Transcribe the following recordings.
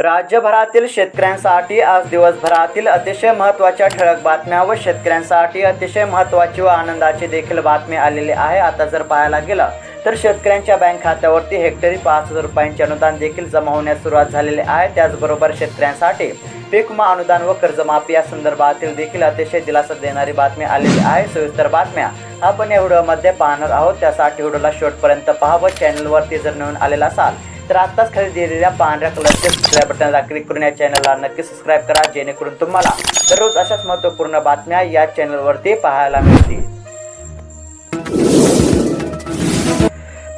राज्यभरातील शेतकऱ्यांसाठी आज दिवसभरातील अतिशय महत्त्वाच्या ठळक बातम्या व शेतकऱ्यांसाठी अतिशय महत्त्वाची व आनंदाची देखील बातमी आलेली आहे. आता जर पाहायला गेलं तर शेतकऱ्यांच्या बँक खात्यावरती हेक्टरी पाच हजार रुपयांचे अनुदान देखील जमा होण्यास सुरुवात झालेली आहे. त्याचबरोबर शेतकऱ्यांसाठी पीक विमा अनुदान व कर्जमाफी या संदर्भातील देखील अतिशय दिलासा देणारी बातमी आलेली आहे. सविस्तर बातम्या आपण या व्हिडिओमध्ये पाहणार आहोत. त्यासाठी व्हिडिओला शेवटपर्यंत पहा व चॅनलवरती जर नवीन आलेला असाल तर आत्ताच खाली दिलेल्या पांढऱ्या कलरच्या सबस्क्राईब बटनला क्लिक करून या चॅनलला नक्की सबस्क्राईब करा जेणेकरून तुम्हाला दररोज अशाच महत्त्वपूर्ण बातम्या या चॅनलवरती पाहायला मिळतील.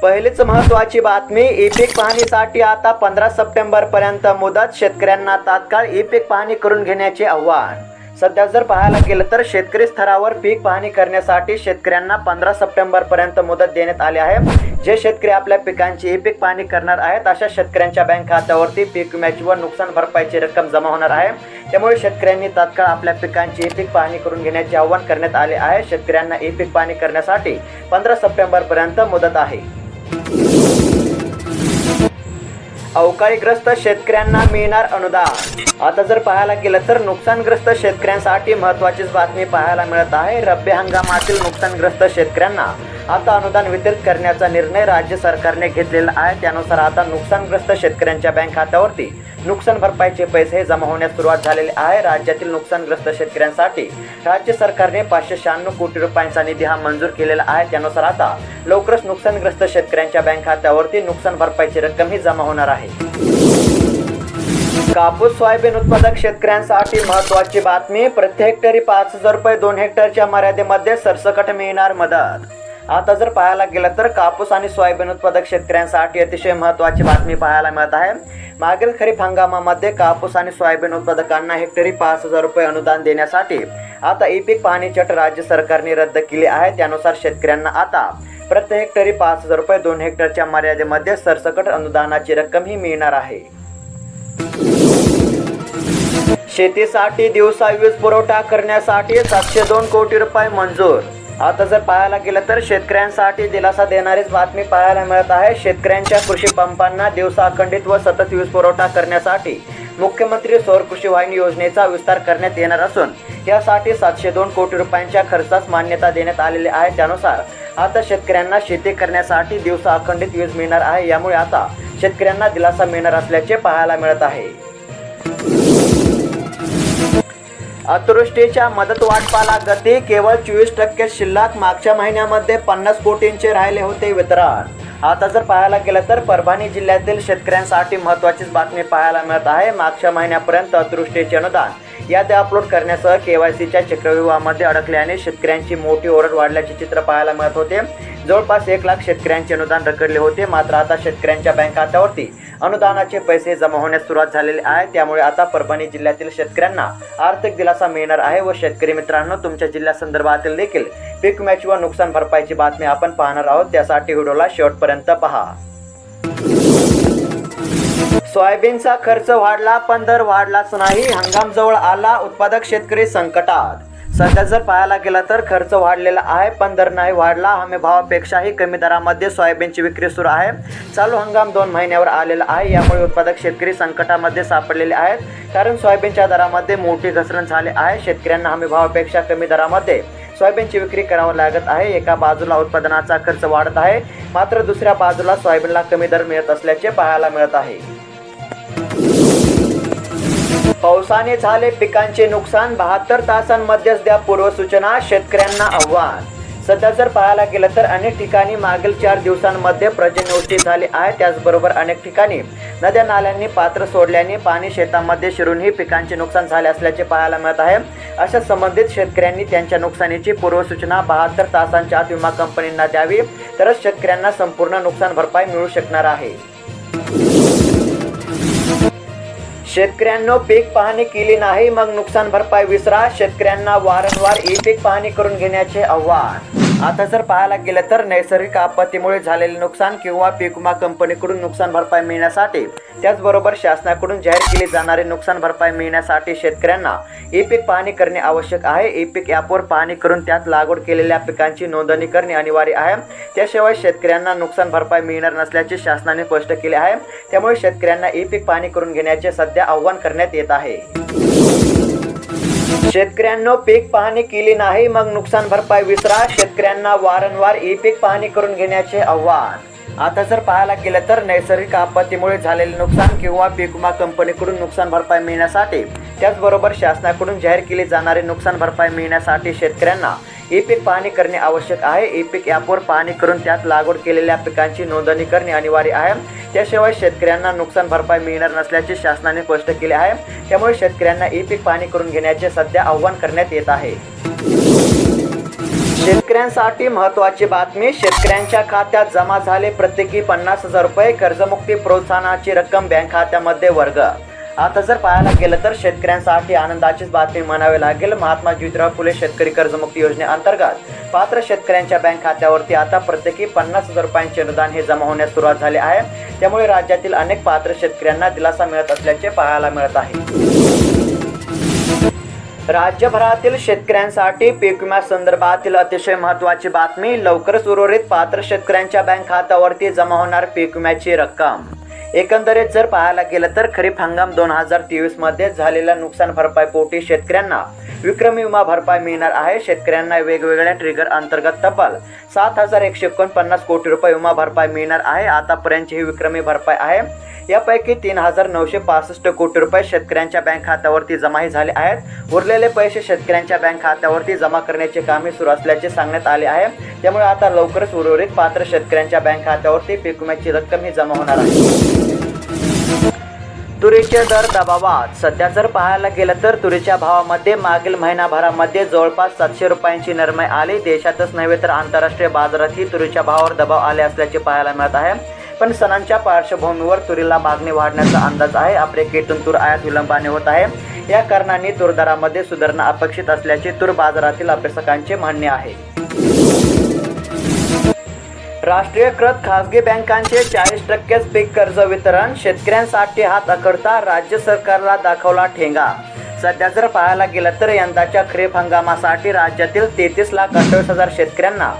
पहिलीच महत्त्वाची बातमी ई पीक पाहणीसाठी आता पंधरा सप्टेंबर पर्यंत मुदत शेतकऱ्यांना तात्काळ ई पीक पाहणी करून घेण्याचे आव्हान. सध्या जर पाहायला गेलं तर शेतकरी स्तरावर पीक पाहणी करण्यासाठी शेतकऱ्यांना पंधरा सप्टेंबर पर्यंत मुदत देण्यात आली आहे. जे शेतकरी आपल्या पिकांची ई पीक पाहणी करणार आहेत अशा शेतकऱ्यांच्या बँक खात्यावरती पीक विम्याची व नुकसान भरपाईची रक्कम जमा होणार आहे. त्यामुळे शेतकऱ्यांनी तात्काळ आपल्या पिकांची ई पीक पाहणी करून घेण्याचे आवाहन करण्यात आले आहे. शेतकऱ्यांना ई पीक पाहणी करण्यासाठी पंधरा सप्टेंबर पर्यंत मुदत आहे. अवकाळीग्रस्त शेतकऱ्यांना मिळणार अनुदान. आता जर पाहायला गेलं तर नुकसानग्रस्त शेतकऱ्यांसाठी महत्त्वाचीच बातमी पाहायला मिळत आहे. रब्बी हंगामातील नुकसानग्रस्त शेतकऱ्यांना आता अनुदान वितरित करण्याचा निर्णय राज्य सरकारने घेतलेला आहे. त्यानुसार आता नुकसानग्रस्त शेतकऱ्यांच्या बँक खात्यावरती नुकसान भरपाईचे पैसे जमा होण्यास सुरुवात झालेली आहे. राज्यातील नुकसानग्रस्त शेतकऱ्यांसाठी राज्य सरकारने पाचशे शहाण्णव कोटी रुपयांचा निधी हा मंजूर केलेला आहे. त्यानुसार आता लवकरच नुकसानग्रस्त शेतकऱ्यांच्या बँक खात्यावरती नुकसान भरपाईची रक्कम ही जमा होणार आहे. कापूस सोयाबीन उत्पादक शेतकऱ्यांसाठी महत्त्वाची बातमी प्रति हेक्टरी पाच हजार रुपये दोन हेक्टरच्या मर्यादेमध्ये सरसकट मिळणार मदत आता जर पाहायला गेलं तर कापूस आणि सोयाबीन उत्पादक शेतकऱ्यांसाठी अतिशय महत्त्वाची बातमी पाहायला मिळत आहे. मागील खरीप हंगामामध्ये कापूस आणि सोयाबीन उत्पादकांना हेक्टरी पाच हजार रुपये अनुदान देण्यासाठी आता ई पीक पाहणी चट राज्य सरकारने रद्द केली आहे. त्यानुसार शेतकऱ्यांना आता प्रति हेक्टरी पाच हजार रुपये दोन हेक्टरच्या मर्यादेमध्ये सरसकट अनुदानाची रक्कम ही मिळणार आहे. शेतीसाठी दिवसा वीज पुरवठा करण्यासाठी सातशे दोन कोटी रुपये मंजूर आता जर पाहायला गेलं तर शेतकऱ्यांसाठी दिलासा देणारीच बातमी पाहायला मिळत आहे. शेतकऱ्यांच्या कृषी पंपांना दिवसा अखंडित व सतत वीज पुरवठा करण्यासाठी मुख्यमंत्री सौर कृषी वाहिनी योजनेचा विस्तार करण्यात येणार असून यासाठी सातशे दोन कोटी रुपयांच्या खर्चास मान्यता देण्यात आलेली आहे. त्यानुसार आता शेतकऱ्यांना शेती करण्यासाठी दिवसा अखंडित वीज मिळणार आहे. यामुळे आता शेतकऱ्यांना दिलासा मिळणार असल्याचे पाहायला मिळत आहे. अतिवृष्टीच्या मदत वाटपाला गती केवळ चोवीस टक्के शिल्लक. मागच्या महिन्यामध्ये पन्नास कोटींचे राहिले होते वितरण. आता जर पाहायला गेलं तर परभणी जिल्ह्यातील शेतकऱ्यांसाठी महत्त्वाचीच बातमी पाहायला मिळत आहे. मागच्या महिन्यापर्यंत अतिवृष्टीचे अनुदान याद्या अपलोड करण्यासह के वाय सीच्या चक्रव्यूहामध्ये अडकल्याने शेतकऱ्यांची मोठी ओरड वाढल्याचे चित्र पाहायला मिळत होते. जवळपास एक लाख शेतकऱ्यांचे अनुदान रखडले होते. मात्र आता शेतकऱ्यांच्या बँक खात्यावरती अनुदानाचे पैसे जमा होण्यास सुरुवात झालेली आहे. त्यामुळे आता परभणी जिल्ह्यातील शेतकऱ्यांना आर्थिक दिलासा मिळणार आहे व शेतकरी मित्रांनो तुमच्या जिल्ह्यासंदर्भातील देखील पीक विम्याची व नुकसान भरपाईची बातमी आपण पाहणार आहोत. त्यासाठी व्हिडिओला शेवटपर्यंत पहा. सोयाबीनचा खर्च वाढला पण दर वाढलाच नाही. हंगाम जवळ आला उत्पादक शेतकरी संकटात. सध्या जर पाहायला गेला तर खर्च वाढलेला आहे पण दर नाही वाढला. हमी भावापेक्षाही कमी दरामध्ये सोयाबीनची विक्री सुरू आहे. चालू हंगाम दोन महिन्यावर आलेला आहे. यामुळे उत्पादक शेतकरी संकटामध्ये सापडलेले आहेत कारण सोयाबीनच्या दरामध्ये मोठी घसरण झाली आहे. शेतकऱ्यांना हमी भावापेक्षा कमी दरामध्ये सोयाबीनची विक्री करावं लागत आहे. एका बाजूला उत्पादनाचा खर्च वाढत आहे मात्र दुसऱ्या बाजूला सोयाबीनला कमी दर मिळत असल्याचे पाहायला मिळत आहे. पावसाने झाले पिकांचे नुकसान बहात्तर तासांमध्येच द्या पूर्वसूचना शेतकऱ्यांना आव्हान. सध्या जर पाहायला गेलं तर अनेक ठिकाणी मागील चार दिवसांमध्ये प्रजनवृष्टी झाली आहे. त्याचबरोबर अनेक ठिकाणी नद्या नाल्यांनी पात्र सोडल्याने पाणी शेतामध्ये शिरूनही पिकांचे नुकसान झाले असल्याचे पाहायला मिळत आहे. अशा संबंधित शेतकऱ्यांनी त्यांच्या नुकसानीची पूर्वसूचना बहात्तर तासांच्या आत विमा कंपनींना द्यावी. तरच शेतकऱ्यांना संपूर्ण नुकसान भरपाई मिळू शकणार आहे. शेतकऱ्यांनो पीक पाहणी केली नाही मग नुकसान भरपाई विसरा. शेतकऱ्यांना वारंवार ई पीक पाहणी करून घेण्याचे आव्हान. आता जर पाहायला गेलं तर नैसर्गिक आपत्तीमुळे झालेले नुकसान किंवा पीक विमा कंपनीकडून नुकसान भरपाई मिळण्यासाठी त्याचबरोबर शासनाकडून जाहीर केली जाणारी नुकसान भरपाई मिळण्यासाठी शेतकऱ्यांना ई पीक पाहणी करणे आवश्यक आहे. ई पीक ॲपवर पाहणी करून त्यात लागवड केलेल्या पिकांची नोंदणी करणे अनिवार्य आहे. त्याशिवाय शेतकऱ्यांना नुकसान भरपाई मिळणार नसल्याचे शासनाने स्पष्ट केले आहे. त्यामुळे शेतकऱ्यांना ई पीक पाहणी करून घेण्याचे सध्या आव्हान करण्यात येत आहे. शेतकऱ्यांनो पीक पाहणी केली नाही मग नुकसान भरपाई विसरा. शेतकऱ्यांना वारंवार ई पीक पाहणी करून घेण्याचे आव्हान. आता जर पाहायला गेलं तर नैसर्गिक आपत्तीमुळे झालेले नुकसान किंवा पीक विमा कंपनीकडून नुकसान भरपाई मिळण्यासाठी त्याचबरोबर शासनाकडून जाहीर केली जाणारी नुकसान भरपाई मिळण्यासाठी शेतकऱ्यांना ई पीक पाहणी करणे आवश्यक आहे. ई पीक ॲपवर पाहणी करून त्यात लागवड केलेल्या पिकांची नोंदणी करणे अनिवार्य आहे. त्याशिवाय शेतकऱ्यांना नुकसान भरपाई मिळणार नसल्याचे शासनाने स्पष्ट केले आहे. त्यामुळे शेतकऱ्यांना ई पीक पाहणी करून घेण्याचे सध्या आव्हान करण्यात येत आहे. शेतकऱ्यांसाठी महत्त्वाची बातमी शेतकऱ्यांच्या खात्यात जमा झाले प्रत्येकी पन्नास हजार रुपये कर्जमुक्ती प्रोत्साहनाची रक्कम बँक खात्यामध्ये वर्ग आता जर पाहायला गेलं तर शेतकऱ्यांसाठी आनंदाचीच बातमी म्हणावी लागेल. महात्मा ज्योतिराव फुले शेतकरी कर्जमुक्ती योजनेअंतर्गत पात्र शेतकऱ्यांच्या बँक खात्यावरती आता प्रत्येकी पन्नास हजार रुपयांचे अनुदान हे जमा होण्यास सुरुवात झाली आहे. त्यामुळे राज्यातील अनेक पात्र शेतकऱ्यांना दिलासा मिळत असल्याचे पाहायला मिळत आहे. राज्यभरातील शेतकऱ्यांसाठी पीक विमा संदर्भातील अतिशय महत्त्वाची बातमी लवकरच उर्वरित पात्र शेतकऱ्यांच्या बँक खात्यावरती जमा होणार पीक विम्याची रक्कम. एकंदरीत जर पाहायला गेलं तर खरीप हंगाम दोन हजार तेवीसमध्ये झालेल्या नुकसान भरपाई पोटी शेतकऱ्यांना विक्रमी विमा भरपाई मिळणार आहे. शेतकऱ्यांना वेगवेगळ्या ट्रिगर अंतर्गत तब्बल सात हजार एकशे एकोणपन्नास कोटी रुपये विमा भरपाई मिळणार आहे. आतापर्यंतची ही विक्रमी भरपाई आहे. यापैकी तीन हजार नऊशे पासष्ट कोटी रुपये शेतकऱ्यांच्या बँक खात्यावरती जमाही झाले आहेत. उरलेले पैसे शेतकऱ्यांच्या बँक खात्यावरती जमा करण्याचे कामही सुरू असल्याचे सांगण्यात आले आहे. त्यामुळे आता लवकरच उर्वरित पात्र शेतकऱ्यांच्या बँक खात्यावरती पीक विम्याची रक्कम ही जमा होणार आहे. तुरीचे दर दबावात. सध्या जर पाहायला गेलं तर तुरीच्या भावामध्ये मागील महिनाभरामध्ये जवळपास सातशे रुपयांची नरमाई आली. देशातच नव्हे तर आंतरराष्ट्रीय बाजारातही तुरीच्या भावावर दबाव आले असल्याचे पाहायला मिळत आहे. पण सणांच्या पार्श्वभूमीवर तुरीला मागणी वाढण्याचा अंदाज आहे. आफ्रिकेतून तूर आयात विलंबाने होत आहे. या कारणाने तूर दरामध्ये सुधारणा अपेक्षित असल्याचे तूर बाजारातील अभ्यासकांचे म्हणणे आहे. राष्ट्रीयकृत खासगी बँकांचे चाळीस टक्केच पीक कर्ज वितरण. शेतकऱ्यांसाठी हात अखडता राज्य सरकारला दाखवला ठेंगा. सध्या जर पाहायला गेलं तर यंदाच्या खरीप हंगामासाठी राज्यातील तेहतीस लाख अठ्ठावीस हजार शेतकऱ्यांना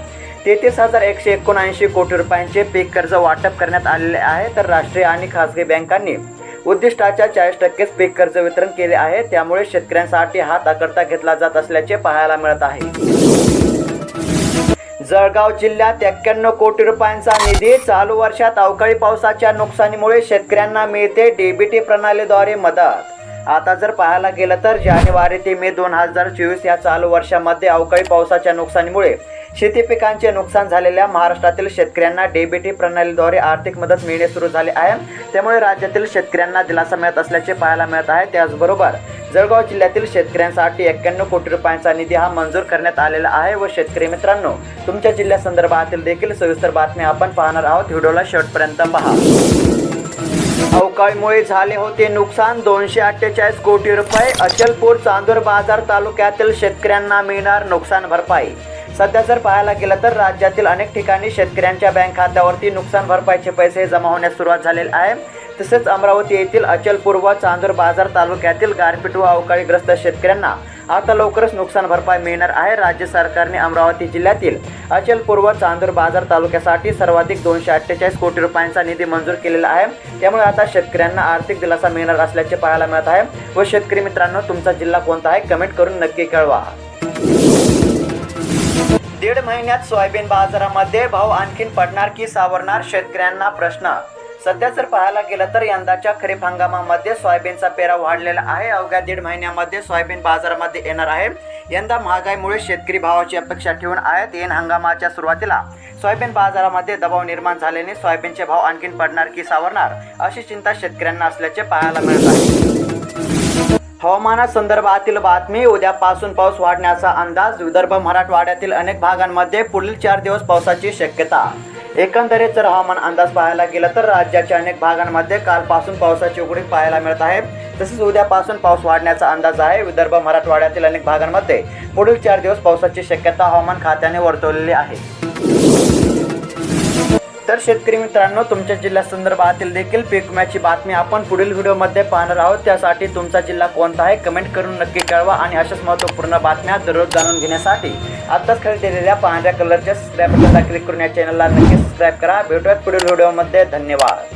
तेहतीस हजार एकशे एकोणऐंशी कोटी रुपयांचे पीक कर्ज वाटप करण्यात आलेले आहे. तर राष्ट्रीय आणि खासगी बँकांनी उद्दिष्टाच्या चाळीस टक्केच पीक कर्ज वितरण केले आहे. त्यामुळे शेतकऱ्यांसाठी हात अकडता घेतला जात असल्याचे पाहायला मिळत आहे. जळगाव जिल्ह्यात एक्क्याण्णव कोटी रुपयांचा निधी चालू वर्षात अवकाळी पावसाच्या नुकसानीमुळे शेतकऱ्यांना मिळते डीबीटी प्रणालीद्वारे मदत. आता जर पाहायला गेलं तर जानेवारी ते मे दोन हजार चोवीस या चालू वर्षामध्ये अवकाळी पावसाच्या नुकसानीमुळे शेती पिकांचे नुकसान झालेल्या महाराष्ट्रातील शेतकऱ्यांना डेबिटी प्रणालीद्वारे आर्थिक मदत मिळणे सुरू झाले आहे. त्यामुळे राज्यातील शेतकऱ्यांना दिलासा मिळत असल्याचे पाहायला मिळत आहे. त्याचबरोबर जळगाव जिल्ह्यातील शेतकऱ्यांसाठी एक्क्याण्णव कोटी रुपयांचा निधी हा मंजूर करण्यात आलेला आहे व शेतकरी मित्रांनो तुमच्या जिल्ह्यासंदर्भातील देखील सविस्तर बातम्या आपण पाहणार आहोत. व्हिडिओला शेवटपर्यंत पहा. अवकाळीमुळे झाले होते नुकसान दोनशे अठ्ठेचाळीस कोटी रुपये. अचलपूर चांदूर बाजार तालुक्यातील शेतकऱ्यांना मिळणार नुकसान भरपाई. सध्या जर पाहायला गेलं तर राज्यातील अनेक ठिकाणी शेतकऱ्यांच्या बँक खात्यावरती नुकसान भरपाईचे पैसे जमा होण्यास सुरुवात झालेली आहे. तसेच अमरावती येथील अचलपूर व चांदूर बाजार तालुक्यातील गारपीट व अवकाळीग्रस्त शेतकऱ्यांना आता लवकरच नुकसान भरपाई मिळणार आहे. राज्य सरकारने अमरावती जिल्ह्यातील अचलपूर व चांदूर बाजार तालुक्यासाठी सर्वाधिक दोनशे अठ्ठेचाळीस कोटी रुपयांचा निधी मंजूर केलेला आहे. त्यामुळे आता शेतकऱ्यांना आर्थिक दिलासा मिळणार असल्याचे पाहायला मिळत आहे. व शेतकरी मित्रांनो तुमचा जिल्हा कोणता आहे? कमेंट करून नक्की कळवा. दीड महिन्यात सोयाबीन बाजारामध्ये भाव आणखीन पडणार की सावरणार शेतकऱ्यांना प्रश्न? सध्या जर पाहायला गेलं तर यंदाच्या खरीप हंगामामध्ये सोयाबीनचा पेरा वाढलेला आहे. अवघ्या दीड महिन्यामध्ये सोयाबीन बाजारामध्ये येणार आहे. यंदा महागाईमुळे शेतकरी भावाची अपेक्षा ठेवून आहेत. येण हंगामाच्या सुरुवातीला सोयाबीन बाजारामध्ये दबाव निर्माण झाल्याने सोयाबीनचे भाव आणखीन पडणार की सावरणार अशी चिंता शेतकऱ्यांना असल्याचे पाहायला मिळत आहे. हवामानासंदर्भातील बातमी उद्यापासून पाऊस वाढण्याचा अंदाज विदर्भ मराठवाड्यातील अनेक भागांमध्ये पुढील चार दिवस पावसाची शक्यता. एकंदरीत जर हवामान अंदाज पाहायला गेला तर राज्याच्या अनेक भागांमध्ये कालपासून पावसाची उघडी पाहायला मिळत आहे. तसेच उद्यापासून पाऊस वाढण्याचा अंदाज आहे. विदर्भ मराठवाड्यातील अनेक भागांमध्ये पुढील चार दिवस पावसाची शक्यता हवामान खात्याने वर्तवलेली आहे. तर शेतकरी मित्रांनो तुमच्या जिल्ह्या संदर्भातील देखील पीक विम्याची बातमी आपण पुढील व्हिडिओमध्ये पाहणार आहोत. त्यासाठी तुमचा जिल्हा कोणता आहे कमेंट करून नक्की कळवा आणि अशाच महत्त्वपूर्ण बातम्या दररोज जाणून घेण्यासाठी आत्ताच खाली दिलेल्या पांढऱ्या कलरच्या सबस्क्राईब बटनला क्लिक करून या चॅनलला नक्की सबस्क्राईब करा. भेटूयात पुढील व्हिडिओमध्ये. धन्यवाद.